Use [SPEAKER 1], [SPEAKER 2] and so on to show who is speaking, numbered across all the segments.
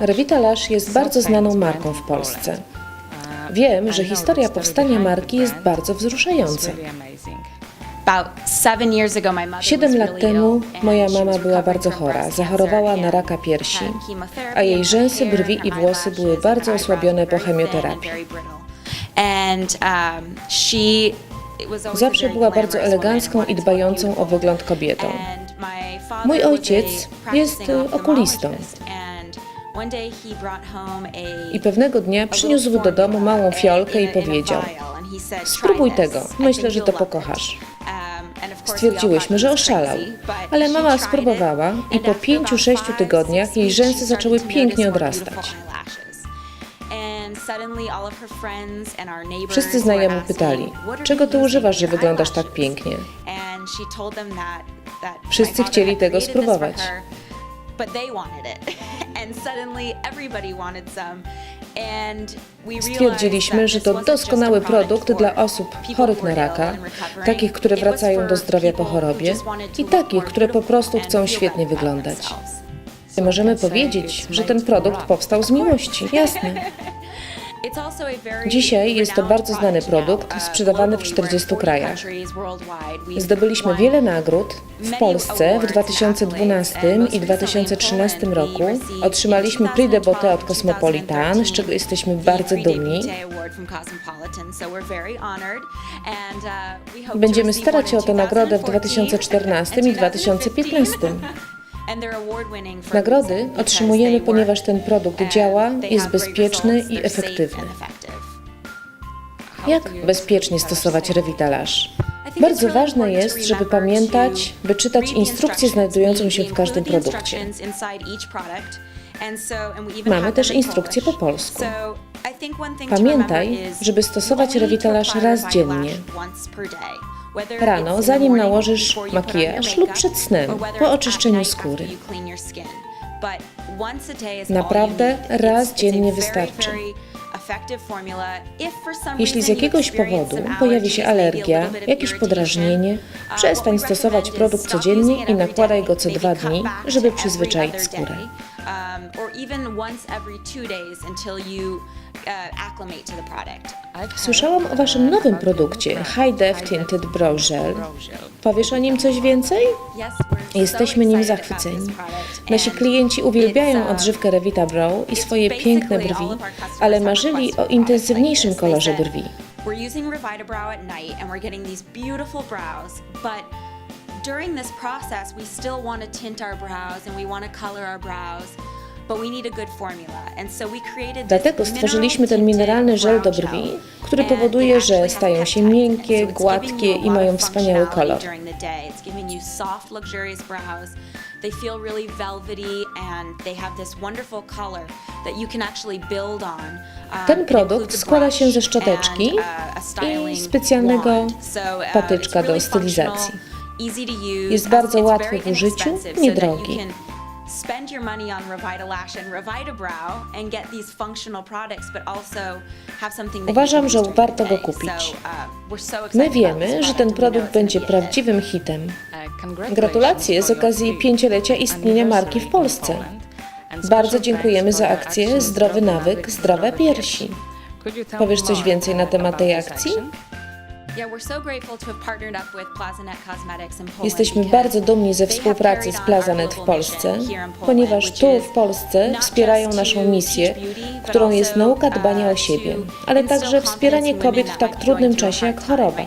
[SPEAKER 1] Revita Lash jest bardzo znaną marką w Polsce. Wiem, że historia powstania marki jest bardzo wzruszająca. Siedem lat temu moja mama była bardzo chora, zachorowała na raka piersi, a jej rzęsy, brwi i włosy były bardzo osłabione po chemioterapii. Zawsze była bardzo elegancką i dbającą o wygląd kobietą.
[SPEAKER 2] Mój ojciec jest okulistą.
[SPEAKER 1] I pewnego dnia przyniósł do domu małą fiolkę i powiedział: Spróbuj tego, myślę, że to pokochasz. Stwierdziłyśmy, że oszalał, ale mama spróbowała i po pięciu, sześciu tygodniach jej rzęsy zaczęły pięknie odrastać. Wszyscy znajomi pytali, czego ty używasz, że wyglądasz tak pięknie?
[SPEAKER 2] Wszyscy chcieli tego spróbować.
[SPEAKER 1] Stwierdziliśmy, że to doskonały produkt dla osób chorych na raka, takich, które wracają do zdrowia po chorobie i takich, które po prostu chcą świetnie wyglądać. Możemy powiedzieć, że ten produkt powstał z miłości, jasne.
[SPEAKER 2] Dzisiaj jest to bardzo znany produkt, sprzedawany w 40 krajach.
[SPEAKER 1] Zdobyliśmy wiele nagród. W Polsce w 2012 i 2013 roku otrzymaliśmy Prix de Beauté od Cosmopolitan, z czego jesteśmy bardzo dumni. Będziemy starać się o tę nagrodę w 2014 i 2015. Nagrody otrzymujemy, ponieważ ten produkt działa, jest bezpieczny i efektywny. Jak bezpiecznie stosować rewitalaż? Bardzo ważne jest, żeby pamiętać, by czytać instrukcję znajdującą się w każdym produkcie. Mamy też instrukcję po polsku. Pamiętaj, żeby stosować rewitalaż raz dziennie. Rano, zanim nałożysz makijaż lub przed snem, po oczyszczeniu skóry. Naprawdę raz dziennie wystarczy. Jeśli z jakiegoś powodu pojawi się alergia, jakieś podrażnienie, przestań stosować produkt codziennie i nakładaj go co dwa dni, żeby przyzwyczaić skórę. Słyszałam o Waszym nowym produkcie High Def Tinted Brow Gel. Powiesz o nim coś więcej? Jesteśmy nim zachwyceni. Nasi klienci uwielbiają odżywkę Revita Brow i swoje piękne brwi, ale marzyli o intensywniejszym kolorze brwi.
[SPEAKER 2] We're using Revita Brow at night and we're getting these beautiful brows, but during this process, we still want to tint our brows and we want to color our brows.
[SPEAKER 1] Dlatego stworzyliśmy ten
[SPEAKER 2] mineral
[SPEAKER 1] mineralny żel do brwi, który powoduje, że stają się miękkie, gładkie i mają wspaniały kolor.
[SPEAKER 2] during the day. It's giving you soft, luxurious brows. They feel really velvety and they have this wonderful color that you can actually build on. Um,
[SPEAKER 1] Ten produkt składa się ze szczoteczki
[SPEAKER 2] uh,
[SPEAKER 1] i specjalnego
[SPEAKER 2] uh,
[SPEAKER 1] patyczka do stylizacji.
[SPEAKER 2] Functional, easy to use.
[SPEAKER 1] Jest
[SPEAKER 2] Uh,
[SPEAKER 1] bardzo łatwy
[SPEAKER 2] very
[SPEAKER 1] w użyciu,
[SPEAKER 2] inexpensive, so
[SPEAKER 1] niedrogi.
[SPEAKER 2] that you can spend your money on Revita Lash and Revita Brow and get these functional products, but also have something
[SPEAKER 1] Uważam, że warto go kupić.
[SPEAKER 2] Uh,
[SPEAKER 1] My wiemy,
[SPEAKER 2] this
[SPEAKER 1] że ten produkt będzie prawdziwym hitem. Gratulacje z okazji pięciolecia istnienia marki w Polsce. Bardzo dziękujemy za akcję Zdrowy Nawyk, Zdrowe Piersi. Powiesz coś więcej na temat tej akcji? Jesteśmy bardzo dumni ze współpracy z Plazanet w Polsce, ponieważ tu w Polsce wspierają naszą misję, którą jest nauka dbania o
[SPEAKER 2] uh,
[SPEAKER 1] siebie, ale także wspieranie kobiet w tak trudnym czasie jak choroba.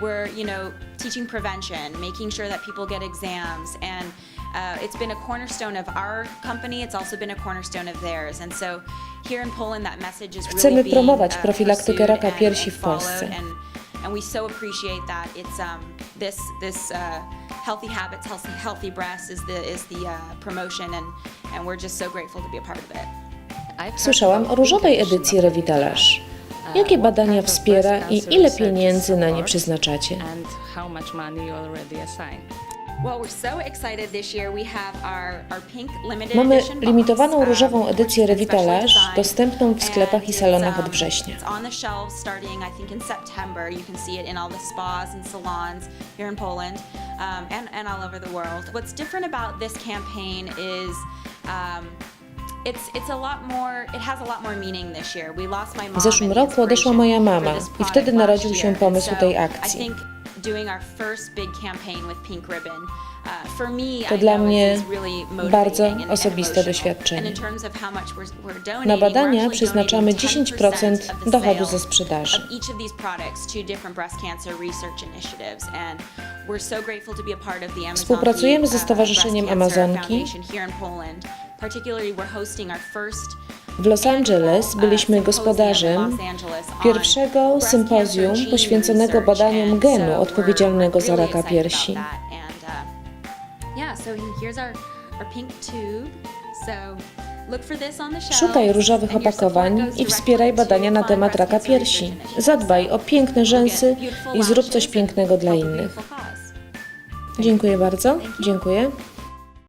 [SPEAKER 2] we're, you know, teaching prevention, making sure that people get exams and uh, it's been a cornerstone of our company. It's also been a cornerstone of theirs. And so here in Poland, that message is
[SPEAKER 1] Chcemy
[SPEAKER 2] really being,
[SPEAKER 1] promować
[SPEAKER 2] uh,
[SPEAKER 1] profilaktykę raka
[SPEAKER 2] and-
[SPEAKER 1] piersi
[SPEAKER 2] and
[SPEAKER 1] w Polsce.
[SPEAKER 2] followed. And, and we so appreciate that. It's um, this this uh, healthy habits, healthy healthy breasts is the is the uh, promotion, and and we're just so grateful to be a part of it.
[SPEAKER 1] Słyszałam o różowej edycji Revitalash. Jakie badania wspiera i ile pieniędzy na nie przeznaczacie? Mamy limitowaną różową edycję Revitalash, dostępną w sklepach i salonach od września.
[SPEAKER 2] What's different about this campaign is w zeszłym roku odeszła moja mama i wtedy narodził się pomysł tej akcji. To dla mnie bardzo osobiste doświadczenie. Na badania przeznaczamy 10% dochodu ze sprzedaży. Współpracujemy ze Stowarzyszeniem Amazonki. W Los Angeles byliśmy gospodarzem pierwszego sympozjum poświęconego badaniom genu odpowiedzialnego za raka piersi. Szukaj różowych opakowań i wspieraj badania na temat raka piersi. Zadbaj o piękne rzęsy i zrób coś pięknego dla innych. Dziękuję bardzo. Dziękuję.